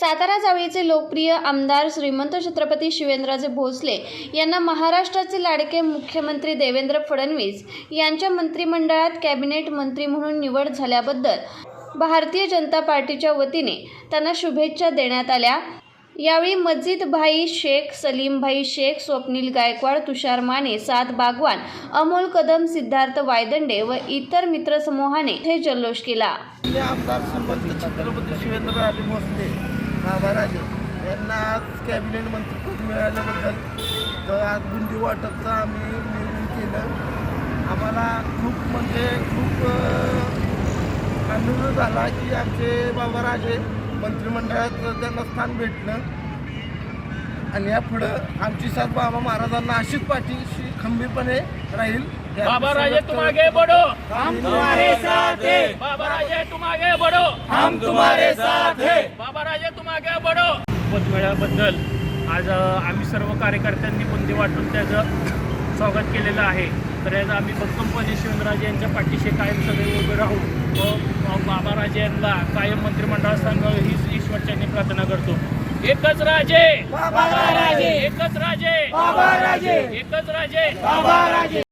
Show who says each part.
Speaker 1: सातारा जावळीचे लोकप्रिय आमदार श्रीमंत छत्रपती शिवेंद्रराजे भोसले यांना महाराष्ट्राचे लाडके मुख्यमंत्री देवेंद्र फडणवीस यांच्या मंत्रिमंडळात कॅबिनेट मंत्री म्हणून निवड झाल्याबद्दल भारतीय जनता पार्टीच्या वतीने त्यांना शुभेच्छा देण्यात आल्या. यावेळी मस्जिद भाई शेख सलीम भाई शेख स्वप्नील गायकवाड तुषार माने सात बागवान अमोल कदम सिद्धार्थ वायदंडे व इतर मित्रसमूहाने हे जल्लोष केला.
Speaker 2: महाराजे यांना आज कॅबिनेट मंत्रीपद मिळाल्याबद्दल तर आज बुंदी वाटपचं आम्ही नियोजन केलं. आम्हाला खूप म्हणजे खूप आनंद झाला की आमचे बाबाराजे मंत्रिमंडळात त्यांना स्थान भेटलं. आणि यापुढं आमची साथ बाबा महाराजांना अशीच पाठीशी खंबीरपणे राहील. हे
Speaker 3: बाबा
Speaker 2: आम्ही साथ हैं
Speaker 3: बाबा राजे तुम आगे बढ़ो
Speaker 2: हम तुम्हारे साथ हैं
Speaker 3: बाबा राजे तुम आगे बढ़ो पदमेळ्याबद्दल आज आम्ही सर्व कार्यकर्त्यांनी बुंदी वाटून त्याचं स्वागत केलेलं आहे. तर याचं आम्ही भक्कमपणे शिवराजे यांच्या पाठीशी कायम सदैव उभे राहू व बाबाराजे यांना कायम मंत्रिमंडळात सांगावं हीच ईश्वरच्यांनी प्रार्थना करतो. एकच राजे.
Speaker 2: बाबा राजे.
Speaker 3: एकच राजे.
Speaker 2: बाबा राजे.
Speaker 3: एकच राजे.
Speaker 2: बाबा राजे.